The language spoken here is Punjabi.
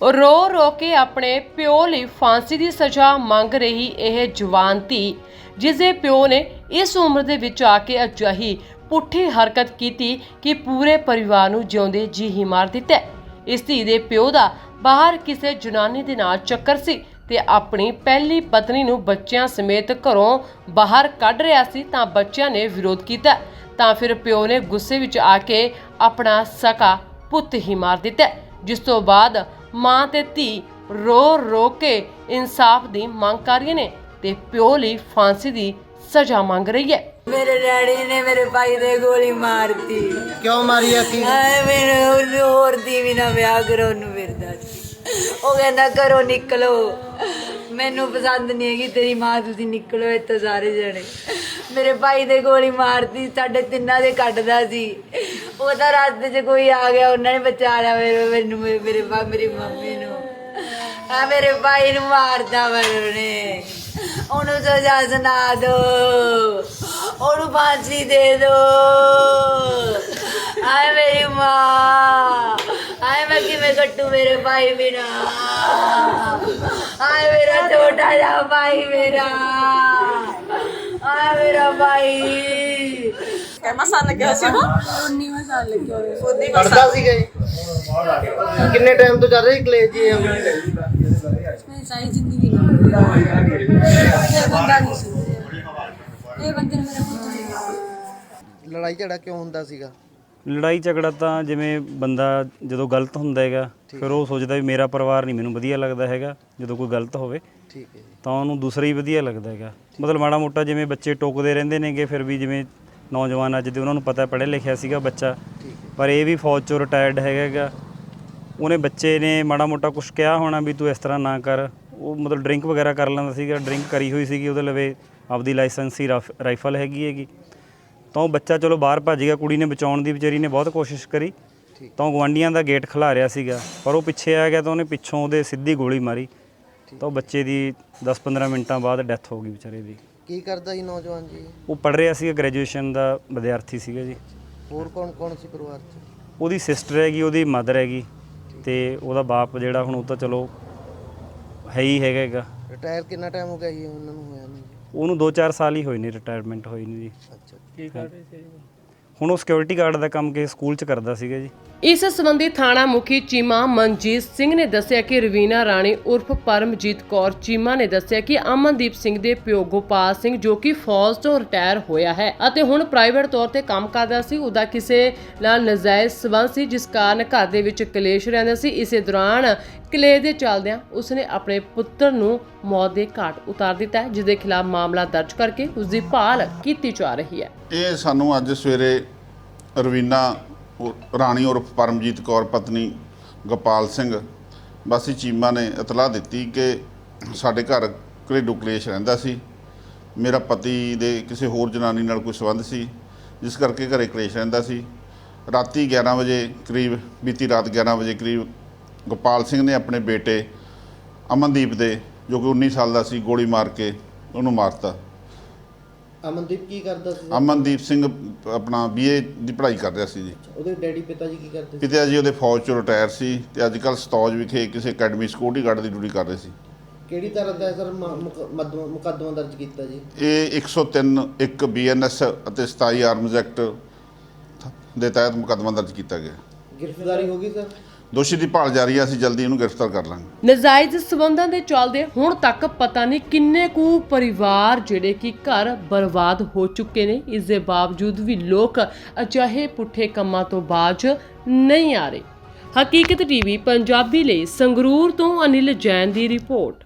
ਰੋ ਰੋ ਕੇ ਆਪਣੇ ਪਿਓ ਲਈ ਫਾਂਸੀ ਦੀ ਸਜ਼ਾ ਮੰਗ ਰਹੀ ਇਹ ਜਵਾਨ ਧੀ ਜਿਸ ਦੇ ਪਿਓ ਨੇ ਇਸ ਉਮਰ ਦੇ ਵਿੱਚ ਆ ਕੇ ਅਜਿਹੀ ਪੁੱਠੀ ਹਰਕਤ ਕੀਤੀ ਕਿ ਪੂਰੇ ਪਰਿਵਾਰ ਨੂੰ ਜਿਉਂਦੇ ਜੀ ਹੀ ਮਾਰ ਦਿੱਤਾ। ਇਸ ਧੀ ਦੇ ਪਿਓ ਦਾ ਬਾਹਰ ਕਿਸੇ ਜਨਾਨੀ ਦੇ ਨਾਲ ਚੱਕਰ ਸੀ ਤੇ ਆਪਣੀ ਪਹਿਲੀ ਪਤਨੀ ਨੂੰ ਬੱਚਿਆਂ ਸਮੇਤ ਘਰੋਂ ਬਾਹਰ ਕੱਢ ਰਿਹਾ ਸੀ ਤਾਂ ਬੱਚਿਆਂ ਨੇ ਵਿਰੋਧ ਕੀਤਾ। ਤਾਂ ਫਿਰ ਪਿਓ ਨੇ ਗੁੱਸੇ ਵਿੱਚ ਆ ਕੇ ਆਪਣਾ ਸਕਾ ਪੁੱਤ ਹੀ ਮਾਰ ਦਿੱਤਾ, ਜਿਸ ਤੋਂ ਬਾਅਦ ਮਾਂ ਤੇ ਧੀ ਰੋ ਰੋ ਕੇ ਇਨਸਾਫ ਦੀ ਮੰਗ ਕਰ ਰਹੀਆਂ ਨੇ ਤੇ ਪਿਓ ਲਈ ਫਾਂਸੀ ਦੀ ਸਜ਼ਾ ਮੰਗ ਰਹੀ ਹੈ। ਮੇਰੇ ਡੈਡੀ ਨੇ ਮੇਰੇ ਭਾਈ ਦੇ ਗੋਲੀ ਮਾਰਤੀ। ਕਿਉਂ ਮਾਰੀ ਆ ਕੀ? ਆਏ ਮੇਰੇ ਉਹਨੂੰ ਹੋਰ ਦੀ ਵੀ ਨਾ ਵਿਆਹ ਕਰੋ ਉਹਨੂੰ ਫਿਰਦਾ ਸੀ ਉਹ ਕਹਿੰਦਾ ਘਰੋਂ ਨਿਕਲੋ। ਮੈਨੂੰ ਪਸੰਦ ਨਹੀਂ ਹੈਗੀ ਤੇਰੀ ਮਾਂ ਤੁਸੀਂ ਨਿਕਲੋ ਇੱਥੇ ਸਾਰੇ ਜਣੇ। ਮੇਰੇ ਭਾਈ ਦੇ ਗੋਲੀ ਮਾਰਤੀ ਸਾਡੇ ਤਿੰਨਾਂ ਦੇ ਕੱਢਦਾ ਸੀ। ਉਹਦਾ ਰਾਸਤੇ 'ਚ ਕੋਈ ਆ ਗਿਆ, ਉਹਨਾਂ ਨੇ ਬਚਾ ਲਿਆ ਮੇਰੇ, ਮੈਨੂੰ, ਮੇਰੇ ਮੇਰੇ ਬਾ ਮੇਰੀ ਮੰਮੀ ਨੂੰ। ਆ ਮੇਰੇ ਭਾਈ ਨੂੰ ਮਾਰਦਾ ਵਾ ਉਹਨੇ। ਉਹਨੂੰ ਸਜ਼ਾ ਸੁਣਾ ਦੋ। ਉਹਨੂੰ ਫਾਂਸੀ ਦੇ ਦੋ। ਆਏ ਮੇਰੀ ਮਾਂ। ਆਏ ਮੈਂ ਕਿਵੇਂ ਕੱਟੂ ਮੇਰੇ ਭਾਈ ਬਿਨਾ। ਆਏ ਮੇਰਾ ਛੋਟਾ ਜਿਹਾ ਭਾਈ ਮੇਰਾ। ਆਏ ਮੇਰਾ ਭਾਈ ਕਹਿਮਾ ਸਾਲ ਲੱਗਿਆ ਸੀ। ਨਾ ਪੜਦਾ ਸੀਗਾ ਜੀ ਕਿੰਨੇ ਟਾਈਮ ਤੋਂ ਚੱਲ ਰਹੀ ਕਲੇਜ ਜੀ ਇਹ? ਮੇਰੀ ਸਾਰੀ ਜ਼ਿੰਦਗੀ ਨਾਲ ਇਹ ਬੰਦਾ ਨਹੀਂ ਸੀ। ਇਹ ਬੰਦੇ ਨੇ ਮੇਰਾ ਪੁੱਤ ਨਹੀਂ ਲੜਾਈ ਝਗੜਾ ਕਿਉਂ ਹੁੰਦਾ ਸੀਗਾ? ਲੜਾਈ ਝਗੜਾ ਤਾਂ ਜਿਵੇਂ ਬੰਦਾ ਜਦੋਂ ਗਲਤ ਹੁੰਦਾ ਹੈਗਾ ਫਿਰ ਉਹ ਸੋਚਦਾ ਵੀ ਮੇਰਾ ਪਰਿਵਾਰ ਨਹੀਂ ਮੈਨੂੰ ਵਧੀਆ ਲੱਗਦਾ ਹੈਗਾ ਜਦੋਂ ਕੋਈ ਗਲਤ ਹੋਵੇ ਠੀਕ ਹੈ ਜੀ। ਤਾਂ ਉਹਨੂੰ ਦੂਸਰਾ ਹੀ ਵਧੀਆ ਲੱਗਦਾ ਹੈਗਾ। ਮਤਲਬ ਮਾੜਾ ਮੋਟਾ ਜਿਵੇਂ ਬੱਚੇ ਟੋਕਦੇ ਰਹਿੰਦੇ ਨੇਗੇ ਫਿਰ ਵੀ ਜਿਵੇਂ ਨੌਜਵਾਨ ਅੱਜ ਦੇ ਉਹਨਾਂ ਨੂੰ ਪਤਾ ਪੜ੍ਹਿਆ ਲਿਖਿਆ ਸੀਗਾ ਬੱਚਾ। ਪਰ ਇਹ ਵੀ ਫੌਜ ਚੋਂ ਰਿਟਾਇਰਡ ਹੈਗਾ ਉਹਨੇ ਬੱਚੇ ਨੇ ਮਾੜਾ ਮੋਟਾ ਕੁਝ ਕਿਹਾ ਹੋਣਾ ਵੀ ਤੂੰ ਇਸ ਤਰ੍ਹਾਂ ਨਾ ਕਰ। ਉਹ ਮਤਲਬ ਡਰਿੰਕ ਵਗੈਰਾ ਕਰ ਲੈਂਦਾ ਸੀਗਾ ਡਰਿੰਕ ਕਰੀ ਹੋਈ ਸੀਗੀ ਉਹਦੇ ਲਵੇ ਆਪਦੀ ਲਾਇਸੈਂਸੀ ਰਾਈਫਲ ਹੈਗੀ ਹੈਗੀ। ਤਾਂ ਉਹ ਬੱਚਾ ਚਲੋ ਬਾਹਰ ਭੱਜ ਗਿਆ ਕੁੜੀ ਨੇ ਬਚਾਉਣ ਦੀ ਵਿਚਾਰੀ ਨੇ ਬਹੁਤ ਕੋਸ਼ਿਸ਼ ਕਰੀ। ਤਾਂ ਗਵਾਂਡੀਆਂ ਦਾ ਗੇਟ ਖਿਲਾ ਰਿਹਾ ਸੀਗਾ। ਪਰ ਉਹ ਪਿੱਛੇ ਆ ਗਿਆ ਤਾਂ ਉਹਨੇ ਪਿੱਛੋਂ ਉਹਦੇ ਸਿੱਧੀ ਗੋਲੀ ਮਾਰੀ। ਤਾਂ ਉਹ ਬੱਚੇ ਦੀ 10-15 ਮਿੰਟਾਂ ਬਾਅਦ ਡੈਥ ਹੋ ਗਈ ਵਿਚਾਰੇ ਦੀ। ਕੀ ਕਰਦਾ ਜੀ ਨੌਜਵਾਨ ਜੀ? ਉਹ ਪੜ ਰਿਹਾ ਸੀਗਾ ਗ੍ਰੈਜੂਏਸ਼ਨ ਦਾ ਵਿਦਿਆਰਥੀ ਸੀਗਾ ਜੀ। ਹੋਰ ਕੌਣ ਕੌਣ ਸੀ ਪਰਿਵਾਰ 'ਚ? ਉਹਦੀ ਸਿਸਟਰ ਹੈਗੀ ਉਹਦੀ ਮਦਰ ਹੈਗੀ। ਤੇ ਉਹਦਾ ਬਾਪ ਜਿਹੜਾ ਹੁਣ ਉਹ ਤਾਂ ਚਲੋ ਹੈ ਹੀ ਹੈਗਾ ਹੈਗਾ। ਰਿਟਾਇਰ ਕਿੰਨਾ ਟਾਈਮ ਹੋ ਗਿਆ ਜੀ? ਉਹਨਾਂ ਨੂੰ ਹੋਇਆ ਨੂੰ ਜੀ? ਉਹਨੂੰ 2-4 ਸਾਲ ਹੀ ਹੋਏ ਨੇ ਰਿਟਾਇਰਮੈਂਟ ਹੋਈ ਨੂੰ ਜੀ। ਅੱਛਾ। ਹੁਣ ਉਹ ਸਿਕਿਉਰਿਟੀ ਗਾਰਡ ਦਾ ਕੰਮ ਕਿਸੇ ਸਕੂਲ 'ਚ ਕਰਦਾ ਸੀਗਾ ਜੀ। ਇਸ ਸੰਬੰਧੀ ਥਾਣਾ ਮੁਖੀ ਚੀਮਾ ਮਨਜੀਤ ਸਿੰਘ ਨੇ ਦੱਸਿਆ ਕਿ ਰਵੀਨਾ ਰਾਣੀ ਉਰਫ ਪਰਮਜੀਤ ਕੌਰ ਚੀਮਾ ਨੇ ਦੱਸਿਆ ਕਿ ਅਮਨਦੀਪ ਸਿੰਘ ਦੇ ਪਿਓ ਗੋਪਾਲ ਸਿੰਘ ਜੋ ਕਿ ਫੌਜ ਤੋਂ ਰਿਟਾਇਰ ਹੋਇਆ ਹੈ ਅਤੇ ਹੁਣ ਪ੍ਰਾਈਵੇਟ ਤੌਰ ਤੇ ਕੰਮ ਕਰਦਾ ਸੀ ਉਹਦਾ ਕਿਸੇ ਨਾਲ ਨਜਾਇਜ਼ ਸਬੰਧ ਸੀ ਜਿਸ ਕਾਰਨ ਘਰ ਦੇ ਵਿੱਚ ਕਲੇਸ਼ ਰਹਿੰਦਾ ਸੀ। ਇਸੇ ਦੌਰਾਨ ਕਲੇਸ਼ ਦੇ ਚੱਲਦਿਆਂ ਉਸਨੇ ਆਪਣੇ ਪੁੱਤਰ ਨੂੰ ਮੌਤ ਦੇ ਘਾਟ ਉਤਾਰ ਦਿੱਤਾ ਹੈ ਜਿਸ ਦੇ ਖਿਲਾਫ ਮਾਮਲਾ ਦਰਜ ਕਰਕੇ ਉਸ ਦੀ ਭਾਲ ਕੀਤੀ ਜਾ ਰਹੀ ਹੈ। ਇਹ ਸਾਨੂੰ ਅੱਜ ਸਵੇਰੇ ਰਵੀਨਾ ਉ- ਰਾਣੀ ਉਰਫ ਪਰਮਜੀਤ ਕੌਰ, ਪਤਨੀ ਗੋਪਾਲ ਸਿੰਘ ਵਾਸੀ ਚੀਮਾ ਨੇ ਇਤਲਾਹ ਦਿੱਤੀ ਕਿ ਸਾਡੇ ਘਰ ਘਰੇਲੂ ਕਲੇਸ਼ ਰਹਿੰਦਾ ਸੀ। ਮੇਰਾ ਪਤੀ ਦੇ ਕਿਸੇ ਹੋਰ ਜਨਾਨੀ ਨਾਲ ਕੋਈ ਸੰਬੰਧ ਸੀ, ਜਿਸ ਕਰਕੇ ਘਰੇ ਕਲੇਸ਼ ਰਹਿੰਦਾ ਸੀ। ਰਾਤੀ 11 ਵਜੇ ਕਰੀਬ, ਬੀਤੀ ਰਾਤ 11 ਵਜੇ ਕਰੀਬ ਗੋਪਾਲ ਸਿੰਘ ਨੇ ਆਪਣੇ ਬੇਟੇ ਅਮਨਦੀਪ ਦੇ, ਜੋ ਕਿ 19 ਸਾਲ ਦਾ ਸੀ, ਗੋਲੀ ਮਾਰ ਕੇ ਉਹਨੂੰ ਮਾਰਤਾ। ਅਮਨਦੀਪ ਕੀ ਕਰਦਾ ਸੀ? ਅਮਨਦੀਪ ਸਿੰਘ ਆਪਣਾ ਬੀਏ ਦੀ ਪੜ੍ਹਾਈ ਕਰ ਰਿਹਾ ਸੀ ਜੀ। ਉਹਦੇ ਡੈਡੀ ਪਿਤਾ ਜੀ ਕੀ ਕਰਦੇ ਸੀ? ਪਿਤਾ ਜੀ ਉਹਦੇ ਫੌਜ ਚੋਂ ਰਿਟਾਇਰ ਸੀ ਤੇ ਅੱਜ ਕੱਲ੍ਹ ਸਤੌਜ ਵਿਖੇ ਕਿਸੇ ਅਕੈਡਮੀ ਸਿਕਿਉਰਿਟੀ ਗਾਰਡ ਦੀ ਡਿਊਟੀ ਕਰ ਰਹੇ ਸੀ। ਕਿਹੜੀ ਤਰ੍ਹਾਂ ਦਾ ਸਰ ਮੁਕੱਦਮਾ ਦਰਜ ਕੀਤਾ ਜੀ? ਇਹ 103 ਇੱਕ ਬੀਐਨਐਸ ਅਤੇ 27 ਆਰਮਜ਼ ਐਕਟ ਦੇ ਤਹਿਤ ਮੁਕੱਦਮਾ ਦਰਜ ਕੀਤਾ ਗਿਆ। ਗ੍ਰਿਫਤਾਰੀ ਹੋ ਗਈ ਸਰ? ਦੋਸ਼ੀ ਦੀ ਭਾਲ ਜਾਰੀ ਹੈ ਅਸੀਂ ਜਲਦੀ ਇਹਨੂੰ ਗ੍ਰਿਫਤਾਰ ਕਰ ਲਾਂਗੇ। ਨਜਾਇਜ਼ ਸਬੰਧਾਂ ਦੇ ਚੱਲਦੇ ਹੁਣ ਤੱਕ ਪਤਾ ਨਹੀਂ ਕਿੰਨੇ ਕੁ ਪਰਿਵਾਰ ਜਿਹੜੇ ਕਿ ਘਰ ਬਰਬਾਦ ਹੋ ਚੁੱਕੇ ਨੇ। ਇਸ ਦੇ ਬਾਵਜੂਦ ਵੀ ਲੋਕ ਅਜਿਹੇ ਪੁੱਠੇ ਕੰਮਾਂ ਤੋਂ ਬਾਜ ਨਹੀਂ ਆ ਰਹੇ। ਹਕੀਕਤ ਟੀਵੀ, ਪੰਜਾਬੀ ਲਈ ਸੰਗਰੂਰ ਤੋਂ ਅਨਿਲ ਜੈਨ ਦੀ ਰਿਪੋਰਟ।